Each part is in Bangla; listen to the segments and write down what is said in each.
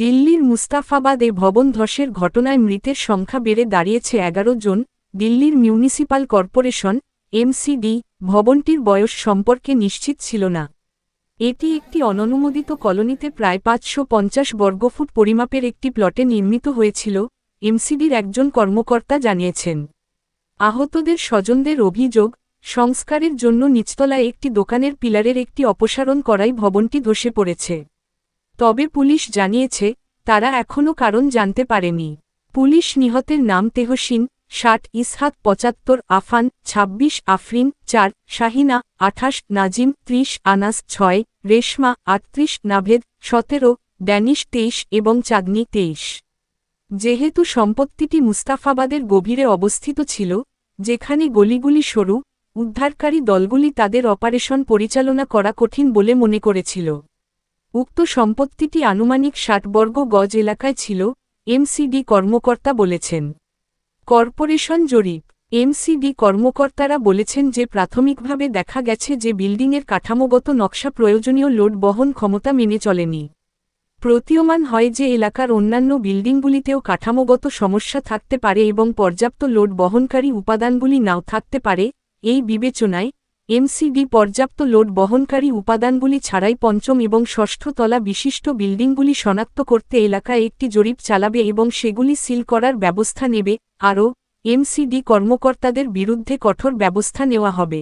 দিল্লির মুস্তাফাবাদে ভবন ধসের ঘটনায় মৃতের সংখ্যা বেড়ে দাঁড়িয়েছে এগারো জন। দিল্লির মিউনিসিপাল কর্পোরেশন এমসিডি ভবনটির বয়স সম্পর্কে নিশ্চিত ছিল না। এটি একটি অননুমোদিত কলোনিতে প্রায় পাঁচশো পঞ্চাশ বর্গফুট পরিমাপের একটি প্লটে নির্মিত হয়েছিল এমসিডির একজন কর্মকর্তা জানিয়েছেন। আহতদের স্বজনদের অভিযোগ, সংস্কারের জন্য নিচতলায় একটি দোকানের পিলারের একটি অপসারণ করাই ভবনটি ধসে পড়েছে। তবে পুলিশ জানিয়েছে, তারা এখনও কারণ জানতে পারেনি। পুলিশ নিহতের নাম তেহসিন, ষাট ইসহাক, পঁচাত্তর আফান ২৬ আফরিন, চার শাহিনা, আঠাশ নাজিম, ত্রিশ আনাস, ছয় রেশমা, আটত্রিশ নাভেদ, সতেরো ড্যানিশ, তেইশ এবং চাঁদনি, তেইশ। যেহেতু সম্পত্তিটি মুস্তাফাবাদের গভীরে অবস্থিত ছিল, যেখানে গলিগুলি সরু, উদ্ধারকারী দলগুলি তাদের অপারেশন পরিচালনা করা কঠিন বলে মনে করেছিল। উক্ত সম্পত্তিটি আনুমানিক ষাট বর্গ গজ এলাকায় ছিল, এমসিডি কর্মকর্তা বলেছেন। কর্পোরেশন জরিপ। এমসিডি কর্মকর্তারা বলেছেন যে প্রাথমিকভাবে দেখা গেছে যে বিল্ডিংয়ের কাঠামোগত নকশা প্রয়োজনীয় লোড বহন ক্ষমতা মেনে চলেনি। প্রতীয়মান হয় যে এলাকার অন্যান্য বিল্ডিংগুলিতেও কাঠামোগত সমস্যা থাকতে পারে এবং পর্যাপ্ত লোড বহনকারী উপাদানগুলি নাও থাকতে পারে, এই বিবেচনায় এমসিডি পর্যাপ্ত লোড বহনকারী উপাদানগুলি ছাড়াই পঞ্চম এবং ষষ্ঠ তলা বিশিষ্ট বিল্ডিংগুলি শনাক্ত করতে এলাকায় একটি জরিপ চালাবে এবং সেগুলি সিল করার ব্যবস্থা নেবে, আরও, এমসিডি কর্মকর্তাদের বিরুদ্ধে কঠোর ব্যবস্থা নেওয়া হবে।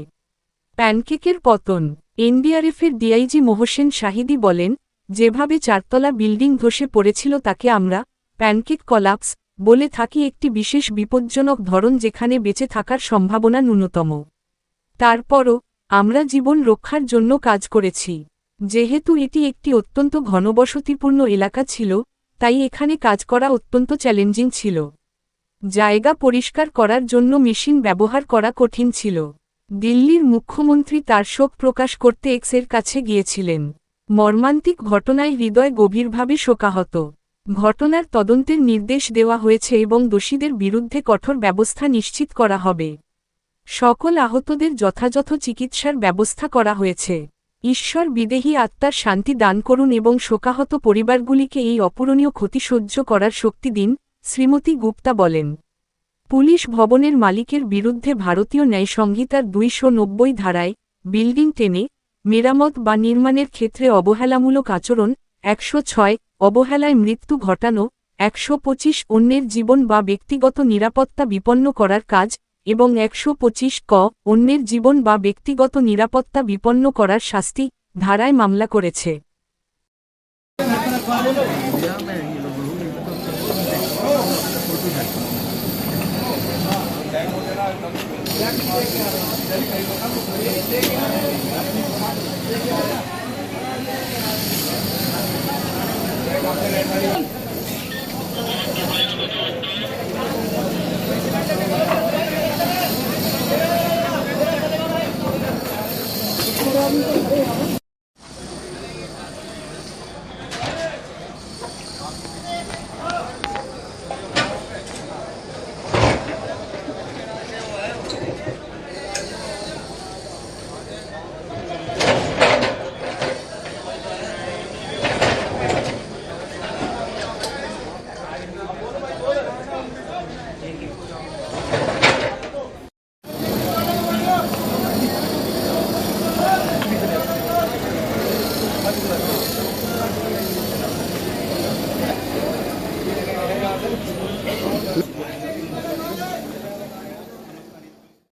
প্যানকেকের পতন, এনডিআরএফের ডিআইজি মোহসেন শাহিদি বলেন, যেভাবে চারতলা বিল্ডিং ধসে পড়েছিল তাকে আমরা, প্যানকেক কলাপস, বলে থাকি একটি বিশেষ বিপজ্জনক ধরন যেখানে বেঁচে থাকার সম্ভাবনা ন্যূনতম। তারপরও, আমরা জীবন রক্ষার জন্য কাজ করেছি। যেহেতু এটি একটি অত্যন্ত ঘনবসতিপূর্ণ এলাকা ছিল, তাই এখানে কাজ করা অত্যন্ত চ্যালেঞ্জিং ছিল। জায়গা পরিষ্কার করার জন্য মেশিন ব্যবহার করা কঠিন ছিল। দিল্লির মুখ্যমন্ত্রী তার শোক প্রকাশ করতে এক্সের কাছে গিয়েছিলেন। মর্মান্তিক ঘটনায় হৃদয় গভীরভাবে শোকাহত। ঘটনার তদন্তের নির্দেশ দেওয়া হয়েছে এবং দোষীদের বিরুদ্ধে কঠোর ব্যবস্থা নিশ্চিত করা হবে। সকল আহতদের যথাযথ চিকিৎসার ব্যবস্থা করা হয়েছে। ঈশ্বর বিদেহী আত্মার শান্তি দান করুন এবং শোকাহত পরিবারগুলিকে এই অপূরণীয় ক্ষতি সহ্য করার শক্তি দিন, শ্রীমতী গুপ্তা বলেন। পুলিশ ভবনের মালিকের বিরুদ্ধে ভারতীয় ন্যায় সংহিতার দুইশো নব্বই ধারায় বিল্ডিং টেনে মেরামত বা নির্মাণের ক্ষেত্রে অবহেলামূলক আচরণ, একশো ছয়, অবহেলায় মৃত্যু ঘটানো, একশো পঁচিশ অন্যের জীবন বা ব্যক্তিগত নিরাপত্তা বিপন্ন করার কাজ এবং একশো পঁচিশ ক, অন্যের জীবন বা ব্যক্তিগত নিরাপত্তা বিপন্ন করার শাস্তি ধারায় মামলা করেছে